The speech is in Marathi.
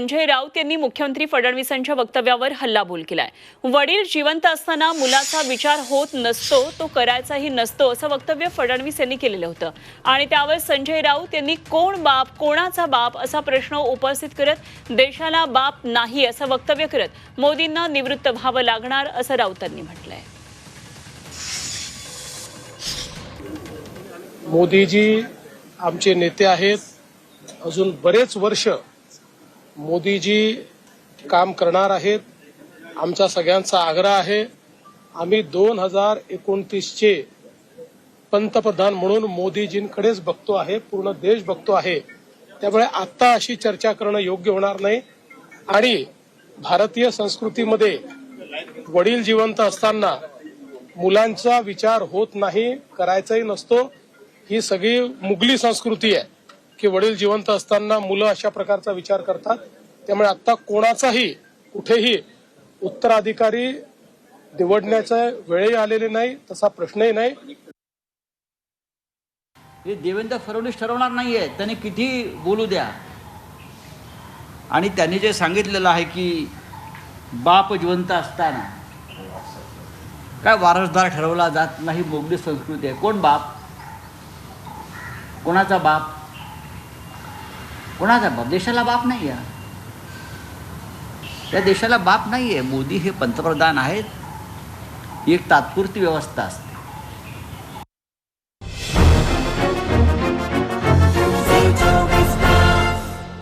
संजय राऊत यांनी मुख्यमंत्री फडणवीसांच्या वक्तव्यावर हल्लाबोल केलाय. वडील जिवंत असताना मुलाचा विचार होत नसतो तो करायचाही नसतो असं वक्तव्य फडणवीस यांनी केलेलं होतं. आणि त्यावर संजय राऊत यांनी कोण बाप कोणाचा बाप असा प्रश्न उपस्थित करत देशाला बाप नाही असं वक्तव्य करत मोदींना निवृत्त व्हावं लागणार असं राऊतांनी म्हटलंय. मोदीजी आमचे नेते आहेत. अजून बरेच वर्ष मोदीजी काम करणार आहेत. आमचा सगळ्यांचा आग्रह आहे. आम्ही दोन हजार एकोणतीसचे पंतप्रधान म्हणून मोदीजींकडेच बघतो आहे पूर्ण देश बघतो आहे. त्यामुळे आता अशी चर्चा करणं योग्य होणार नाही. आणि भारतीय संस्कृतीमध्ये वडील जिवंत असताना मुलांचा विचार होत नाही करायचाही नसतो. ही सगळी मुघली संस्कृती आहे. की वडील जिवंत असताना मुलं अशा प्रकारचा विचार करतात. त्यामुळे आता कोणाचाही कुठेही उत्तराधिकारी निवडण्याचा वेळही आलेली नाही तसा प्रश्नही नाही. हे देवेंद्र फडणवीस ठरवणार नाहीये. त्यांनी किती बोलू द्या. आणि त्यांनी जे सांगितलेलं आहे की बाप जिवंत असताना काय वारसदार ठरवला जात नाही मोगली संस्कृती आहे. कोण बाप? कोणाचा बाप? कोणाचा बाप? देशाला बाप नाही आहे. त्या देशाला बाप नाही आहे. मोदी हे पंतप्रधान आहेत. ही एक तात्पुरती व्यवस्था असते.